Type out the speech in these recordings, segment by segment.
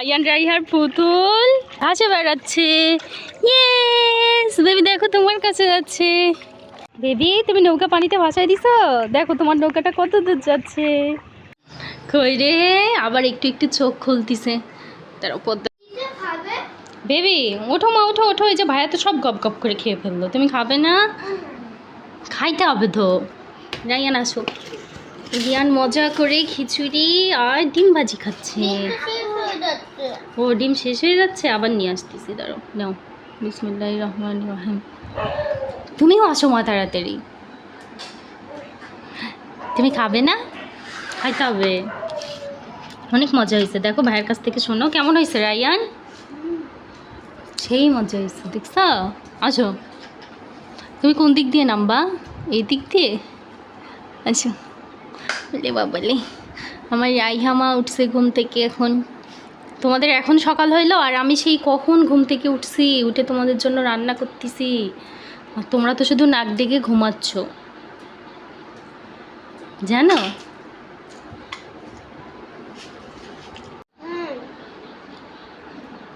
আয়ান রাইহার পুতুল। ঘাসে বেড়াচ্ছে ইয়েস বেবি দেখো, তোমার কাছে যাচ্ছে। বেবি তুমি নৌকা পানিতে ভাসাই দিছো? দেখো, তোমার নৌকাটা কত দূর যাচ্ছে। কই রে? আবার একটু একটু চোখ খুলতিছে। তার উপর বেবি ওঠো মা, ওঠো ওঠো। এই যে ভাইয়া তো সব গপ গপ করে খেয়ে ফেলল। তুমি খাবে না? খাইতে হবে তো। রাইয়ান, আসো। রিয়ান মজা করে খিচুড়ি আর ডিম ভাজি খাচ্ছে। ও, ডিম শেষ হয়ে যাচ্ছে? আবার নিয়ে আসতেছি দাঁড়ো নাও। বিসমুল্লাহ রহমান রহিম। তুমিও আসো মা তাড়াতাড়ি। তুমি খাবে না? খাইতে হবে অনেক মজা হয়েছে। দেখো, ভাইয়ের কাছ থেকে শোনো, কেমন হয়েছে রায়ান? সেই মজা হয়েছে, দেখছ? আসো। তুমি কোন দিক দিয়ে নামবা? এই দিক দিয়ে? আচ্ছা বলে বাবালে, আমার রাইহামা উঠছে ঘুম থেকে এখন। তোমাদের এখন সকাল হইল আর আমি সেই কখন ঘুম থেকে উঠছি? উঠে তোমাদের জন্য রান্না করতেছি। তোমরা তো শুধু নাক ডেকে ঘুমাচ্ছ। জানো?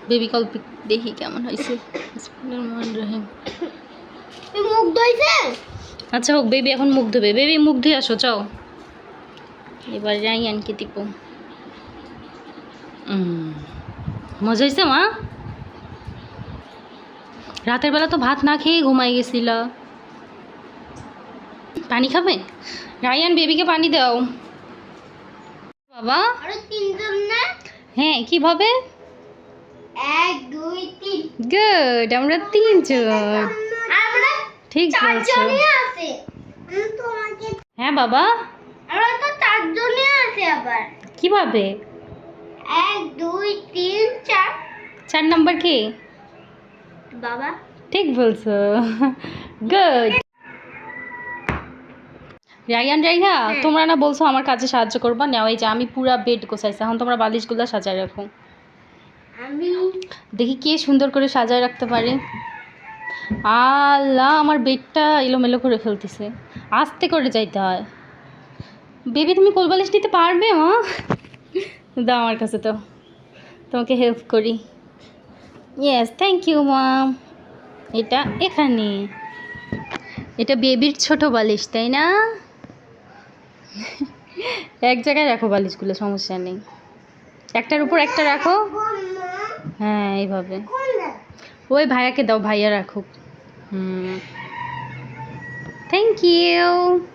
বেবি কল দেখি কেমন হয়েছে মুখ আচ্ছা হোক বেবি এখন মুখ ধোবে। বেবি মুখ ধুয়ে আসো চাও এবার রাইয়ানকে দিব উম, মজা হয়েছে মা? রাতের বেলা তো ভাত না খেয়ে ঘুমাই গেছিল। পানি খাবে? রায়ান বেবিকে পানি দাও। বাবা? হ্যাঁ কীভাবে? গুড আমরা তিনজন। ঠিক বলছো। হ্যাঁ বাবা? আমরা তো চারজনই আছে আবার। কীভাবে? এক দুই তিন চার। চার নাম্বার কি? বাবা। ঠিক বলছো। গুড রায়ান রাইহা তোমরা না বলছো আমার কাজে সাহায্য করবা? নেও এই যে আমি পুরা বেড গোছাইছি। এখন তোমরা বালিশগুলো সাজায় রাখো। আমি দেখি কে সুন্দর করে সাজায় রাখতে পারে। আল্লাহ আমার বেডটা এলোমেলো করে ফেলতেছে। আস্তে করে যাইতে হয়। বেবি তুমি কোল বালিশ দিতে পারবে মা? দাও আমার কাছে তো। তোমাকে হেল্প করি। ইয়েস থ্যাংক ইউ মাম এটা এখানে। এটা বেবির ছোট বালিশ, তাই না? এক জায়গায় রাখো বালিশগুলো, সমস্যা নেই। একটার উপর একটা রাখো। হ্যাঁ এইভাবে। ওই ভাইয়াকে দাও, ভাইয়া রাখুক। হুম। থ্যাংক ইউ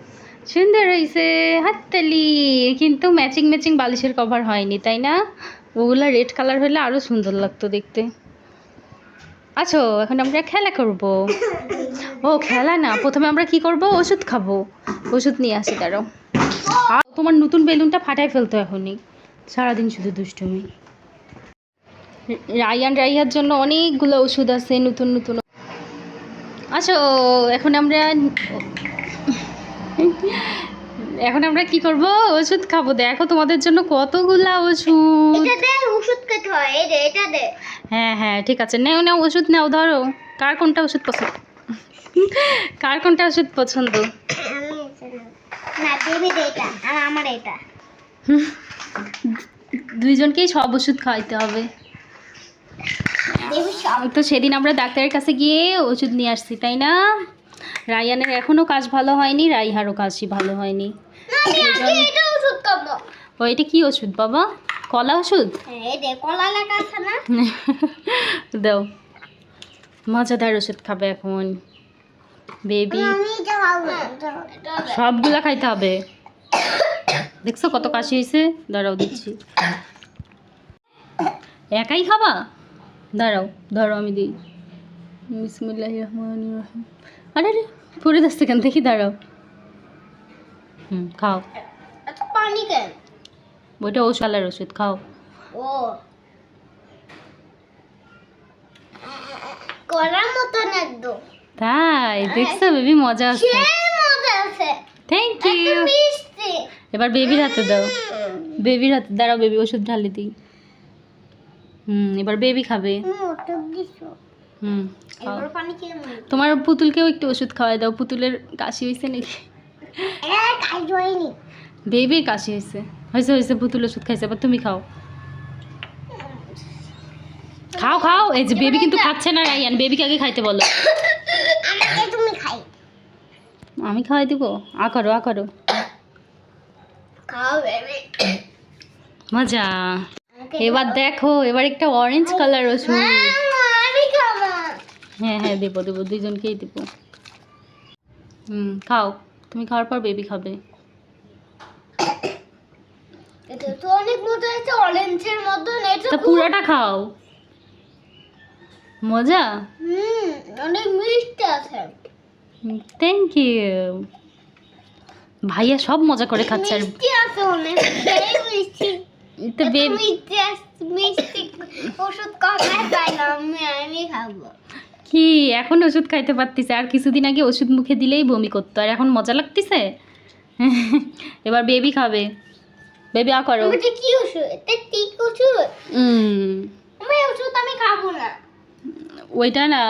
সুন্দর হয়েছে হাততালি। কিন্তু ম্যাচিং ম্যাচিং বালিশের কভার হয়নি, তাই না? ওগুলো রেড কালার হলে আরও সুন্দর লাগতো দেখতে। আছো এখন আমরা খেলা করব। ও, খেলা না, প্রথমে আমরা কি করব? ওষুধ খাব। ওষুধ নিয়ে আসি আর তোমার নতুন বেলুনটা ফাটাই ফেলতো এখনই। সারাদিন শুধু দুষ্টুমি। রায়ান রাইহার জন্য অনেকগুলো ওষুধ আছে, নতুন নতুন। আচ্ছা এখন আমরা এখন আমরা কি করব? ওষুধ খাব। দেখো তোমাদের জন্য কতগুলা ওষুধ। এটা দে ওষুধ খেতে হয়। এই দে এটা দে। হ্যাঁ হ্যাঁ ঠিক আছে। নেও নেও ওষুধ নাও ধরো। কার কোনটা ওষুধ পছন্দ? কার কোনটা ওষুধ পছন্দ? না দেবে দে এটা। আর আমার এটা। দুইজনকেই সব ওষুধ খাওয়াইতে হবে। তো সেদিন আমরা ডাক্তারের কাছে গিয়ে ওষুধ নিয়ে আসছি তাই না? রায়ানের এখনও কাজ ভালো হয়নি রাইহারও কাজই ভালো হয়নি। এটা ও এটা কি ওষুধ বাবা? কলা ওষুধ? হ্যাঁ, দাও। মজাদার ওষুধ খাবে এখন। বেবি। দে সবগুলা খাইতে হবে। দেখছ কত কাশি হয়েছে দাঁড়াও দিচ্ছি। একাই খাবা? দাঁড়াও ধরো আমি দিই। বিসমুল্লাহ রহমান রহিম। আরে রে পড়ে যাচ্ছে কেন দেখি দাঁড়াও। হুম খাও। পানি কেন? ওইটা ওষালার ওষুধ খাও। ও। কলার মতন একদম। তাই দেখছ বেবি মজা আছে। থ্যাংক ইউ এবার বেবির হাতে দাও। বেবির হাতে দাঁড়াও বেবি ওষুধ ঢালি দিই। হুম এবার বেবি খাবে। হুম খাও। তোমার পুতুলকেও একটু ওষুধ খাওয়াই দাও পুতুলের কাশি হয়েছে নাকি? বেবির কাশি হয়েছে। হয়েছে হয়েছে পুতুল ওষুধ খাইছে এবার তুমি খাও। খাও খাও এই যে বেবি কিন্তু খাচ্ছে না রাইয়ান বেবিকে আগে খাইতে বলো। আমাকে তুমি খাই। আমি খাওয়াই দিব? আ করো আ করো। খাও বেবি। মজা। এবার দেখো এবার একটা অরেঞ্জ কালার ওষুধ। হ্যাঁ হ্যাঁ দেবো দেবো দুজনকেই দেবো। হুম খাও। তুমি খাওয়ার পর বেবি খাবে। এটা তো অনেক মজা আছে অরেঞ্জের মতন এটা তা পুরোটা খাও। মজা? হুম অনেক মিষ্টি আছে। থ্যাংক ইউ ভাইয়া সব মজা করে খাচ্ছে আর মিষ্টি আছে অনেক মিষ্টি তো বেবি মিষ্টি মিষ্টি ওষুধ কমায় পাই না আমি আমি খাব। কি? এখন ওষুধ খাইতে পারতিছে। আর কিছুদিন আগে ওষুধ মুখে দিলেই বমি করতো। আর এখন মজা লাগতেছে? এবার বেবি খাবে। বেবি আ করো। কি ওষুধ? আমি খাব না। ওইটা না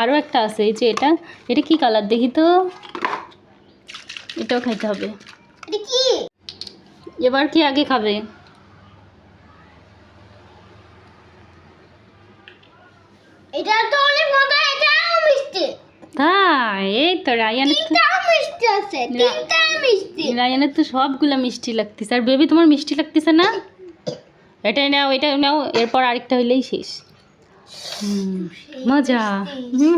আরও একটা আছে। এই যে এটা এটা কি কালার দেখি তো। এটাও খাইতে হবে। এটা কি? এবার কি আগে খাবে? এটা তো অনেক মজা তাই এই তো রায়ানের মিষ্টি আছে তিনটাও মিষ্টি। রায়ানের তো সবগুলা মিষ্টি লাগতেছে। আর বেবি তোমার মিষ্টি লাগতেছে না? এটাই নাও এটা নাও এরপর আরেকটা হইলেই শেষ। মজা।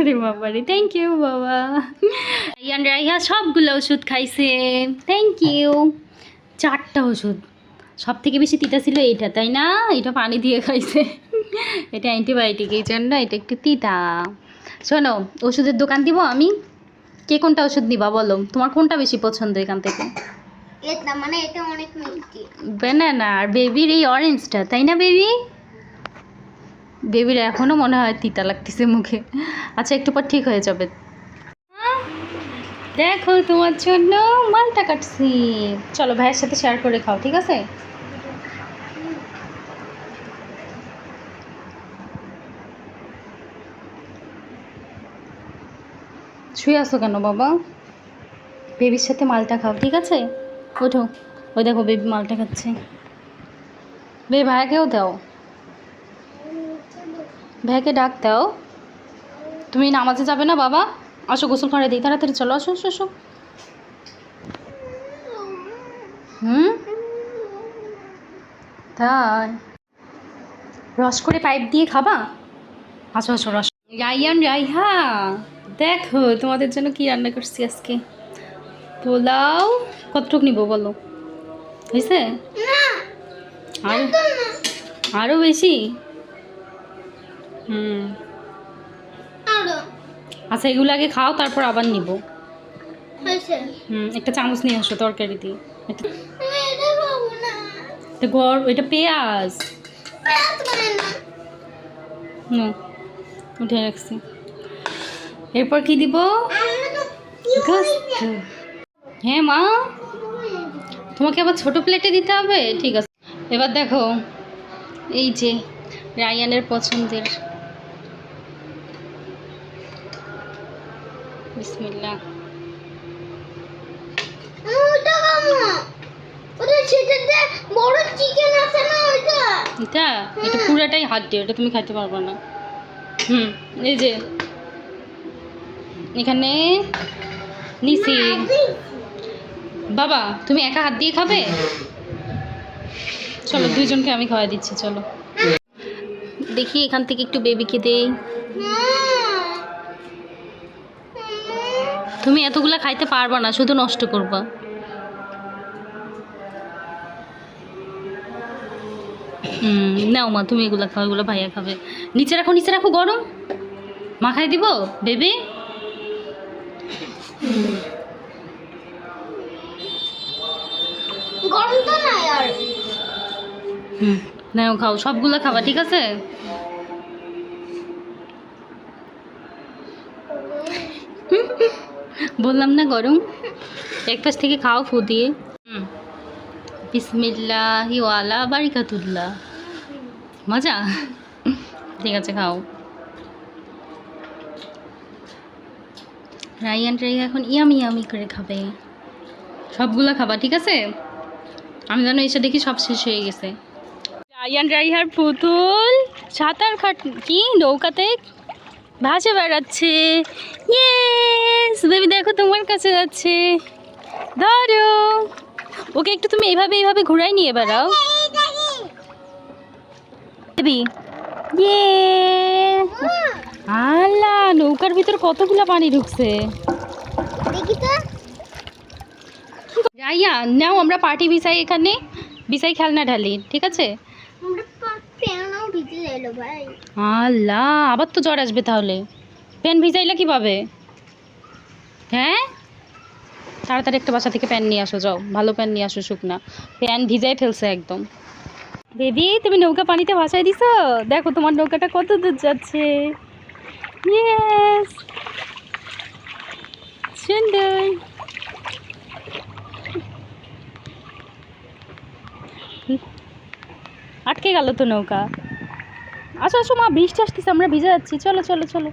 রে বাবা রে থ্যাংক ইউ বাবা। রায়ান রাইহা সবগুলো ওষুধ খাইছে। থ্যাংক ইউ চারটা ওষুধ। সব থেকে বেশি তিতা ছিল এইটা তাই না? এটা পানি দিয়ে খাইছে। এটা অ্যান্টিবায়োটিক এই জন্য এটা একটু তিতা। শোনো ওষুধের দোকান দিব আমি। কে কোনটা ওষুধ নিবা বলো? তোমার কোনটা বেশি পছন্দ এখান থেকে? মানে ব্যানানা আর বেবির এই অরেঞ্জটা তাই না বেবি বেবির এখনও মনে হয় তিতা লাগতেছে মুখে। আচ্ছা একটু পর ঠিক হয়ে যাবে। দেখো তোমার জন্য মালটা কাটছি। চলো ভাইয়ের সাথে শেয়ার করে খাও ঠিক আছে? শুয়ে আসো কেন বাবা? বেবির সাথে মালটা খাও, ঠিক আছে? ওঠো। ওই দেখো বেবি মালটা খাচ্ছে। বে, ভাইয়াকেও দাও। ভাইয়াকে ডাক দাও। তুমি নামাজে যাবে না বাবা? আসো, গোসল করে দিই। তাড়াতাড়ি চলো, আসো আসো আসো। হুম? তাই। রস করে পাইপ দিয়ে খাবা? আসো আসো, রস। রাইয়ান রাইহা দেখো তোমাদের জন্য কি রান্না করছি আজকে? পোলাও? কতটুক নিব বলো? হয়েছে? আর আরও বেশি? হুম। আচ্ছা এগুলো আগে খাও তারপর আবার নিব। হুম একটা চামচ নিয়ে আসো তরকারি দিয়ে। এটা খাব এটা পেঁয়াজ। উঠে রাখছি। এরপর কি দিব। হ্যাঁ মা? তোমাকে আবার ছোট প্লেটে দিতে হবে? ঠিক আছে। এবার দেখো, এই যে রায়ানের পছন্দের। ওটা ওটা এটা? এটা পুরাটাই হাত দিয়ে এটা তুমি খাইতে পারবে না। হুম, এই যে। এখানে নিছি। বাবা, তুমি একা হাত দিয়ে খাবে? চলো, দুইজনকে আমি খাওয়াই দিচ্ছি, চলো। দেখি এখান থেকে একটু বেবিকে দেই। তুমি এতগুলা খাইতে পারবা না, শুধু নষ্ট করবা। হুম নাও মা, তুমি এগুলো খাও, এগুলো ভাইয়া খাবে। নিচে রাখো নিচে রাখো, গরম। মাখাই দিব বেবি গরম তো নাই আর। হুম নাও খাও সবগুলো খাবা ঠিক আছে? বললাম না গরম? এক পাশ থেকে খাও ফু দিয়ে। বিসমিল্লাহি ওয়ালা বারিকাতুল্লাহ। মজা? ঠিক আছে খাও। রাইয়ান রাইয়া এখন ইয়ামি ইয়ামি করে খাবে। সবগুলো খাবা, ঠিক আছে? আমি যেন এসে দেখি সব শেষ হয়ে গেছে। রায়ান রাইহার পুতুল, সাঁতার কাট কি নৌকাতে ভাসে বেড়াচ্ছে। ইয়েস বেবি দেখো তোমার কাছে যাচ্ছে। ধরো। ওকে একটু তুমি এইভাবে এইভাবে ঘুরাই নিয়ে বেড়াও। বেবি ইয়ে আল্লাহ নৌকার ভিতর কতগুলো পানি ঢুকছে? দেখি তো। রাইয়া নাও আমরা পার্টি বিছাই এখানে বিছাই খেলনা ঢালি ঠিক আছে? আল্লাহ আবার তো জ্বর আসবে তাহলে। প্যান ভিজাইলা কীভাবে? হ্যাঁ? তাড়াতাড়ি একটা বাসা থেকে প্যান নিয়ে আসো যাও। ভালো প্যান নিয়ে আসো শুকনা। প্যান ভিজাই ফেলছে একদম। বেবি তুমি নৌকা পানিতে ভাসাই দিছো? দেখো তোমার নৌকাটা কত দূর যাচ্ছে। ইয়েস সুন্দর আটকে গেল তো নৌকা। আসো আসো মা, বৃষ্টি আসতেছে, আমরা ভিজে যাচ্ছি। চলো চলো চলো।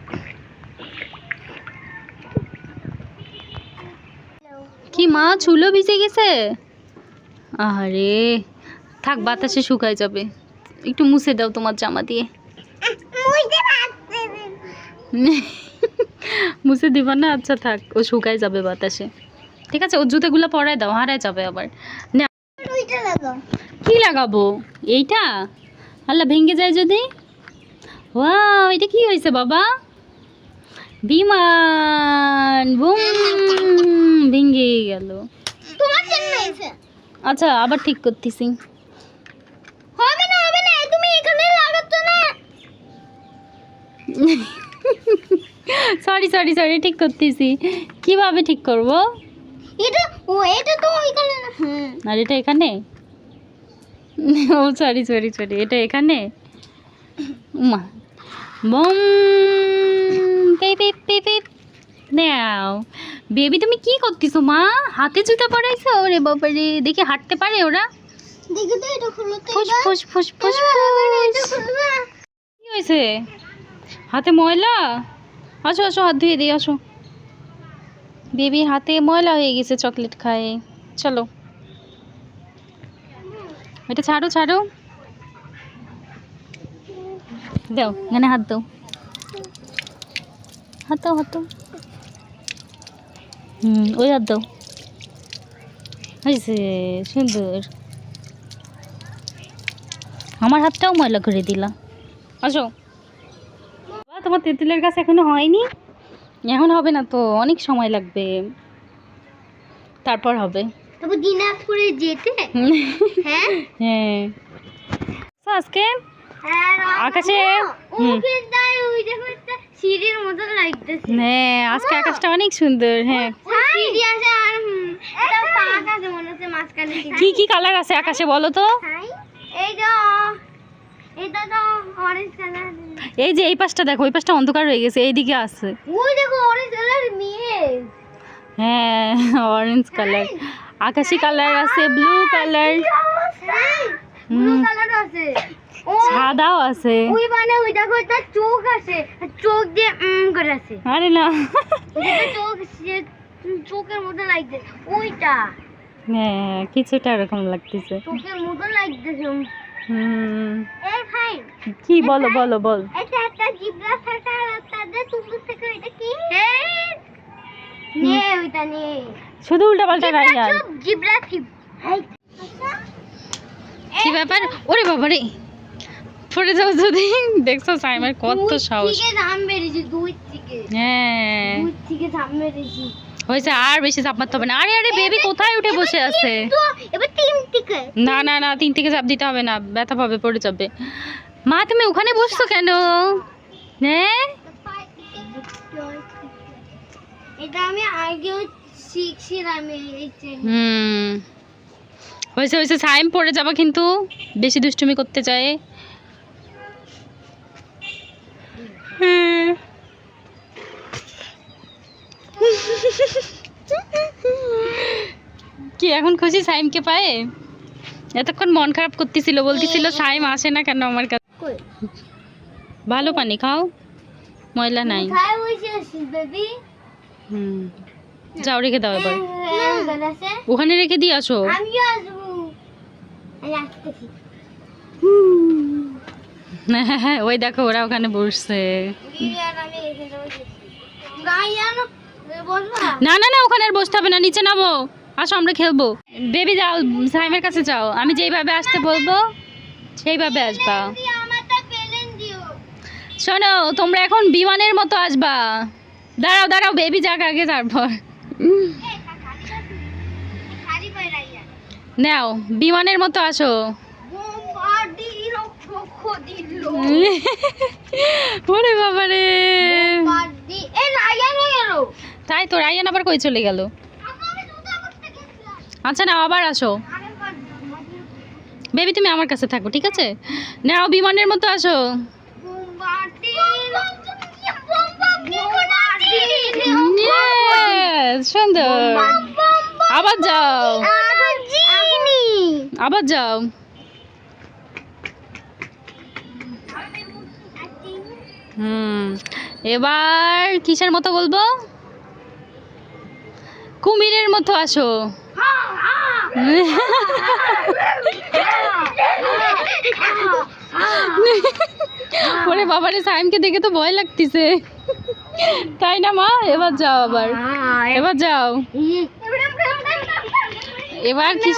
কি মা, চুলো ভিজে গেছে? আরে, থাক, বাতাসে শুকায় যাবে। একটু মুছে দাও তোমার জামা দিয়ে। মুছে দিবা না আচ্ছা থাক ও শুকায় যাবে বাতাসে। ঠিক আছে ওর জুতোগুলো পরায় দাও হারায় যাবে আবার। না কি লাগাবো? এইটা? আল্লাহ ভেঙে যায় যদি? ওয়াও এটা কি হয়েছে বাবা? বিমান বুম ভেঙে গেল। আচ্ছা আবার ঠিক করতেছি। হবে না হবে না তুমি এখানে লাগাচ্ছ না। সরি সরি সরি ঠিক করতেছি। কীভাবে ঠিক করব? এটা ও এটা তো ওইখানে না। হুম আর এটা এখানে? ও সরি সরি সরি এটা এখানে? মা বম নাও। বেবি তুমি কি করতেছো মা? হাতে জুতা পরাইছো? ওরে বাবা রে দেখি হাঁটতে পারে ওরা? দেখি তো এটা খুলো তো ফুস। ফুস ফুস ফুস। কি হয়েছে? হাতে ময়লা? আসো আসো, হাত ধুয়ে দিই, আসো। বেবি, হাতে ময়লা হয়ে গেছে চকলেট খায়। চলো। এটা ছাড়ো ছাড়ো। দাও, এখানে হাত দাও। হাত দাও হাত দাও। হুম, ওই হাত দাও। হয়েছে সুন্দর। আমার হাতটাও ময়লা করে দিলা। আসো। তোমার তেঁতুলের গাছ এখনও হয়নি? এখন হবে না তো অনেক সময় লাগবে। তারপর হবে। তবে দিনাজপুরে যেতে? হ্যাঁ? হ্যাঁ। আজকে? হ্যাঁ আকাশে- সিঁড়ির মতো লাগতেছে। হ্যাঁ আজকে আকাশটা অনেক সুন্দর হ্যাঁ। ওই সিঁড়ি আছে আর এটা ফাঁক আছে মনে হচ্ছে মাঝখানে কি কি কালার আছে আকাশে বলো তো? এই যে এটা তো অরেঞ্জ কালার এই যে এই পাশটা দেখো ওই পাশটা অন্ধকার হয়ে গেছে এইদিকে আছে। ওই দেখো অরেঞ্জ কালার মেয়ে। হ্যাঁ অরেঞ্জ কালার আকাশি কালার আছে ব্লু কালার ব্লু কালার আছে। ও সাদাও আছে। ওই মানে ওই দেখো তার চোখ আছে আর চোখ দিয়ে উম করে আছে। আরে না। চোখ চোখের মতো লাগছে ওইটা। হ্যাঁ কিছুটা এরকম লাগতেছে। চোখের মতো লাগতেছে। হুম। এই ভাই কি বলো বলো বল। এটা একটা জিব্রা থাকা রাস্তা দিয়ে তুমি থেকে এটা কি? নে ওইটা নে। শুধু উল্টা পাল্টা নাই আর জিব্রা কি কি ব্যাপার? ওরে বাবা রে। পড়ে যাও যদি। দেখছ সাইমার কত সাহস। থেকে দাম বেড়েছে দুই থেকে। হ্যাঁ। দুই থেকে দাম বেড়েছে। হয়েছে আর বেশি চাপ মারতে হবে না। আরে আরে বেবি কোথায় উঠে বসে আছে? না না না তিন থেকে চাপ দিতে হবে না ব্যথা পাবে পড়ে যাবে। মা তুমি ওখানে বসছো কেন? হ্যাঁ এটা আমি আগেও শিখছিলাম হুম। হয়েছে হয়েছে সাইম পড়ে যাবা কিন্তু বেশি দুষ্টুমি করতে চায়। হুম। কি এখন খুশি সাইমকে পায়ে? এতক্ষণ মন খারাপ করতেছিল বলতেছিল সাইম আসে না কেন আমার কাছে? ভালো পানি খাও ময়লা নাই। হুম যাও রেখে দাও এবার। ওখানে রেখে দিয়ে আসো। আসতেছি। হ্যাঁ ওই দেখো ওরা ওখানে বসছে। না না না ওখানে আর বসতে হবে না নিচে নামো। আসো আমরা খেলব। বেবি যাও সাইমের কাছে যাও। আমি যেইভাবে আসতে বলব সেইভাবে আসবা। শোনো তোমরা এখন বিমানের মতো আসবা। দাঁড়াও দাঁড়াও বেবি যাক আগে তারপর। নাও বিমানের মতো আসো। ওরে বাবা তাই তো রায়ান আবার কই চলে গেল? আচ্ছা না আবার আসো। বেবি, তুমি আমার কাছে থাকো, ঠিক আছে? নাও, বিমানের মতো আসো। সুন্দর। আবার যাও। আবার যাও। হুম, এবার কিসের মতো বলব? কুমিরের মতো আসো। ওরে বাবারে, সাইমকে দেখে তো ভয় লাগতেছে। তাই না, মা? এবার যাও আবার। এবার যাও। এবার কি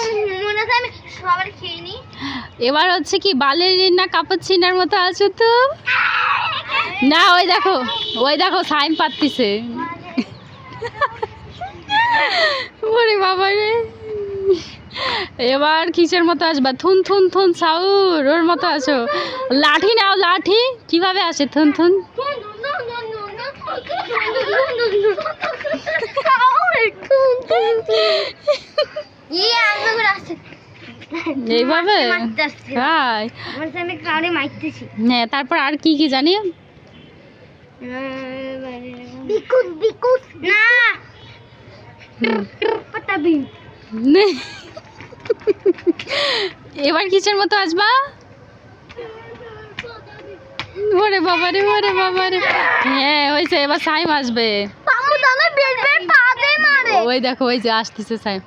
এবার হচ্ছে কি বালের না কাপড় ছিনার মতো আছো তো? না, ওই দেখো ওই দেখো, সাইম পাত্তিছে এবার কিসের মতো আসবা? থুন থুন থুন, সাউর, ওর মতো আসো। লাঠি নাও, লাঠি। কীভাবে আসে? থুন থুন। এইভাবে? হ্যাঁ তারপর আর কি কি জানি? না এবার কিসের মতো আসবা? ওরে বাবা রে ওরে বাবা রে। হ্যাঁ হয়েছে এবার সাইম আসবে। ওই দেখো ওই যে আসতেছে সাইম।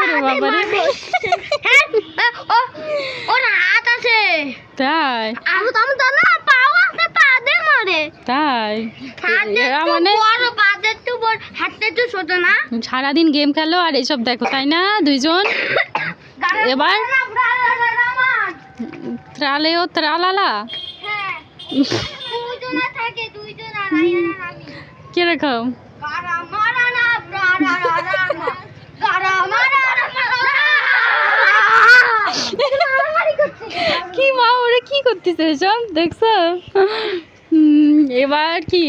ওরে বাবা রে। হ্যাঁ ওর হাত আছে। তাই? আমু পা মারে তাই? মানে সারাদিন গেম খেলো আর এইসব দেখো তাই না দুইজন? এবার? ত্রালেও ত্রালালা? কীরকম কি মা ওরা কি করতেছে সব দেখছ? এবার কি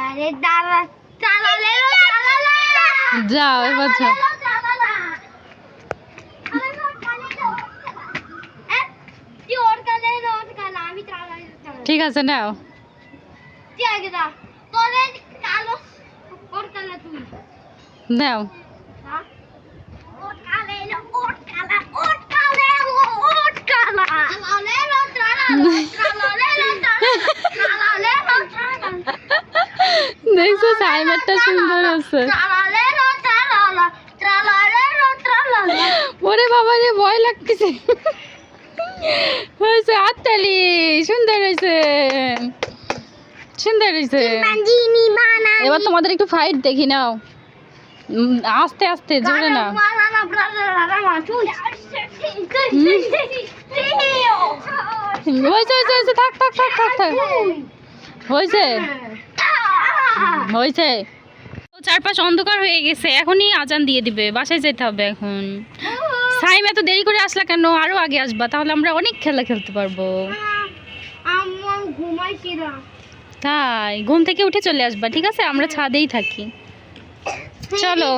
আরে দাদা চালালে লো চালালা যাও এবার যাও চালালা তুই ওর কালে ওর কালে আমি চালাই চালাই ঠিক আছে নাও তুই আগে দা তোরে কালো ওর কালে তুই নাও হ্যাঁ ওর কালে লো ওর কালা ওর দেখছ সাইমারটা সুন্দর আছে। ওরে বাবা রে ভয় লাগতেছে। হয়েছে হাততালি সুন্দর হয়েছে। সুন্দর হয়েছে। এবার তোমাদের একটু ফাইট দেখি নাও। আস্তে আস্তে জোরে না। হয়েছে হয়েছে হয়েছে থাক থাক থাক থাক থাক। হয়েছে হয়েছে চারপাশ অন্ধকার হয়ে গেছে এখনই আজান দিয়ে দিবে বাসায় যেতে হবে এখন। সাইম এত দেরি করে আসলা কেন? আরও আগে আসবা তাহলে আমরা অনেক খেলা খেলতে পারব। তাই ঘুম থেকে উঠে চলে আসবা ঠিক আছে? আমরা ছাদেই থাকি। চলো।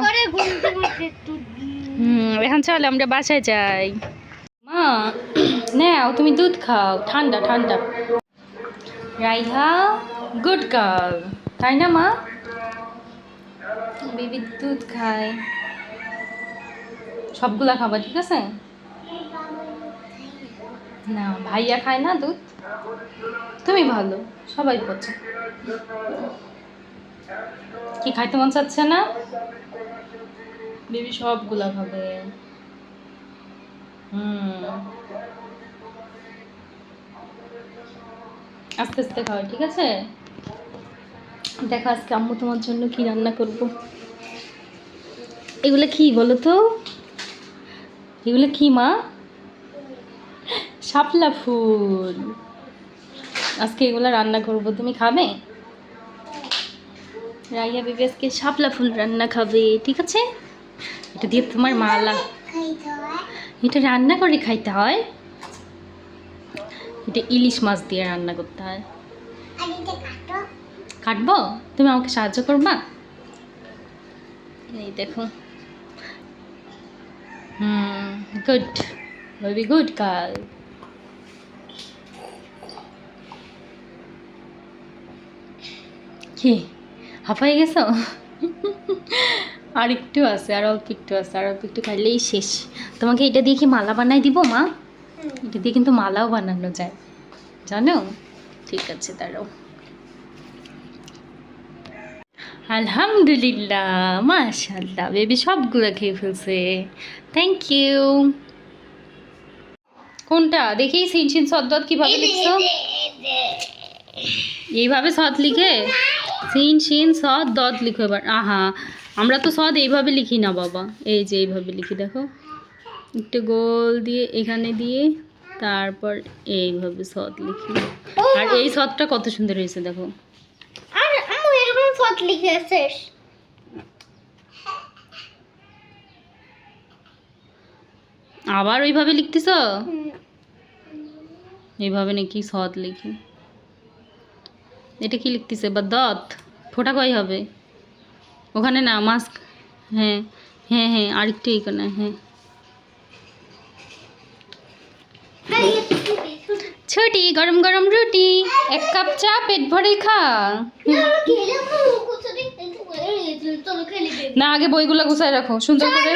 এখন চলো আমরা বাসায় যাই। মা নাও তুমি দুধ খাও। ঠান্ডা ঠান্ডা। রাইহা গুড গার্ল তাই না মা? বেবি দুধ খায়। সবগুলা খাবা ঠিক আছে? না ভাইয়া খায় না দুধ? তুমি ভালো সবাই পচে কি খাইতে মন চাচ্ছে না? বেবি সবগুলা খাবে। হুম। আস্তে আস্তে খাও, ঠিক আছে? দেখো আজকে আম্মু তোমার জন্য কি রান্না করব। এগুলো কি বলো তো? এগুলো কি মা? শাপলা ফুল। আজকে এগুলো রান্না করব, তুমি খাবে? রাইয়া বেবি আজকে শাপলা ফুল রান্না খাবে, ঠিক আছে? এটা দিয়ে তোমার মালা। এটা রান্না করে খাইতে হয়। এটা ইলিশ মাছ দিয়ে রান্না করতে হয়। কাটবো? তুমি আমাকে সাহায্য করবা? এই দেখো। হুম গুড ভেরি গুড কাল কি? হাঁপাই গেছো? আর একটু আছে আর অল্প একটু আছে আর অল্প একটু খাইলেই শেষ। তোমাকে এটা দিয়ে কি মালা বানাই দিব মা? এটা দিয়ে কিন্তু মালাও বানানো যায়। জানো? ঠিক আছে দাঁড়াও। আলহামদুলিল্লাহ মাশাল্লাহ বেবি সবগুলো খেয়ে ফেলছে। থ্যাংক ইউ কোনটা? দেখি সিনসিন সদ্দত কীভাবে লিখছো? এইভাবে সদ লিখে? সিন শিন সদ দত লিখো এবার। আহা আমরা তো সদ এইভাবে লিখি না বাবা। এই যে এইভাবে লিখি দেখো। একটু গোল দিয়ে এখানে দিয়ে তারপর এইভাবে সদ লিখি। আর এই সদটা কত সুন্দর হয়েছে দেখো। আর এরকম লিখেছিস। আবার ওইভাবে লিখতেছ? এইভাবে নাকি সদ লিখি। এটা কি লিখতেছে? বা দত ফোটা কই হবে? ওখানে না মাস্ক। হ্যাঁ হ্যাঁ হ্যাঁ আরেকটু এইখানে হ্যাঁ। ছুটি গরম গরম রুটি। এক কাপ চা পেট ভরে খা। না আগে বইগুলো গুছায় রাখো। সুন্দর করে